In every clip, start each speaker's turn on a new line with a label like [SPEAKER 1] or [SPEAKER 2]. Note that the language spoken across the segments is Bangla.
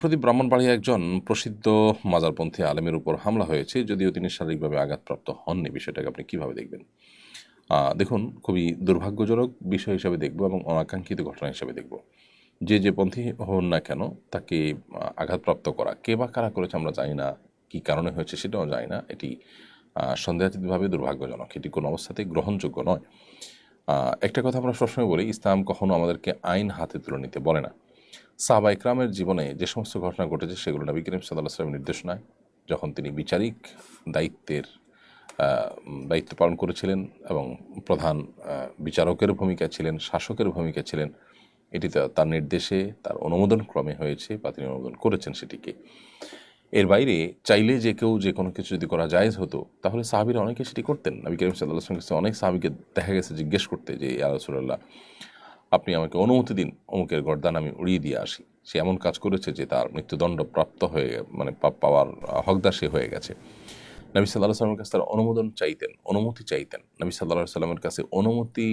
[SPEAKER 1] প্রদীপ ব্রাহ্মণবাড়িয়া একজন প্রসিদ্ধ মাজারপন্থী আলেমের উপর হামলা হয়েছে, যদিও তিনি শারীরিকভাবে আঘাতপ্রাপ্ত হননি। বিষয়টাকে আপনি কীভাবে দেখবেন? দেখুন, খুবই দুর্ভাগ্যজনক বিষয় হিসাবে দেখব এবং অনাকাঙ্ক্ষিত ঘটনা হিসাবে দেখব। যে যে পন্থী হন না কেন, তাকে আঘাতপ্রাপ্ত করা কে বা কারা করেছে আমরা জানি না, কী কারণে হয়েছে সেটাও জানি না। এটি সন্দেহাতীতভাবে দুর্ভাগ্যজনক। এটি কোনো অবস্থাতেই গ্রহণযোগ্য নয়। একটা কথা আমরা সবসময় বলি, ইসলাম কখনো আমাদেরকে আইন হাতে তুলে নিতে বলে না। সাহাবা ইকরামের জীবনে যে সমস্ত ঘটনা ঘটেছে সেগুলো নবী করিম সাল্লাহ সাল্লামের নির্দেশনায় যখন তিনি বিচারিক দায়িত্বের দায়িত্ব পালন করেছিলেন এবং প্রধান বিচারকের ভূমিকা ছিলেন, শাসকের ভূমিকা ছিলেন, এটি তার নির্দেশে, তার অনুমোদন ক্রমে হয়েছে বা তিনি অনুমোদন করেছেন সেটিকে। এর বাইরে চাইলে যে কেউ যে কোনো কিছু যদি করা জায়েজ হতো, তাহলে সাহাবিরা অনেকে সেটি করতেন। নবী করিম সাল্লাহ কাছে অনেক সাহাবিকে দেখা গেছে জিজ্ঞেস করতে যে রাসূলুল্লাহ আপনি আমাকে অনুমতি দিন, অমুকের গর্দান আমি উড়িয়ে দিয়ে আসি। সে এমন কাজ করেছে যে তার মৃত্যুদণ্ড প্রাপ্ত হয়ে মানে পাওয়ার হকদার সে হয়ে গেছে। নবী সাল্লাহ সাল্লামের কাছে তার অনুমোদন চাইতেন, অনুমতি চাইতেন। নবী সাল্লাহ সাল্লামের কাছে অনুমতি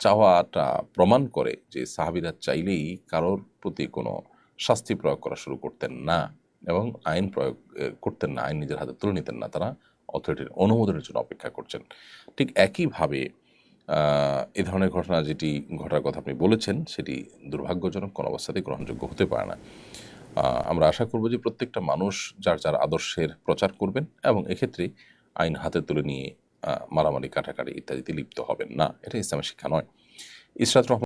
[SPEAKER 1] চাওয়াটা প্রমাণ করে যে সাহাবিরা চাইলেই কারোর প্রতি কোনো শাস্তি প্রয়োগ করা শুরু করতেন না এবং আইন প্রয়োগ করতেন না, আইন নিজের হাতে তুলে নিতেন না। তারা অথরিটির অনুমোদনের জন্য অপেক্ষা করছেন। ঠিক একইভাবে এ ধরনের ঘটনা যেটি ঘটার কথা আপনি বলেছেন, সেটি দুর্ভাগ্যজনক, কোনো অবস্থাতেই গ্রহণযোগ্য হতে পারে না। আমরা আশা করব যে প্রত্যেকটা মানুষ যার যার আদর্শের প্রচার করবেন এবং এক্ষেত্রে আইন হাতে তুলে নিয়ে মারামারি, কাটাকাটি ইত্যাদিতে লিপ্ত হবেন না। এটা ইসলামের শিক্ষা নয়। ইসরাত রহমান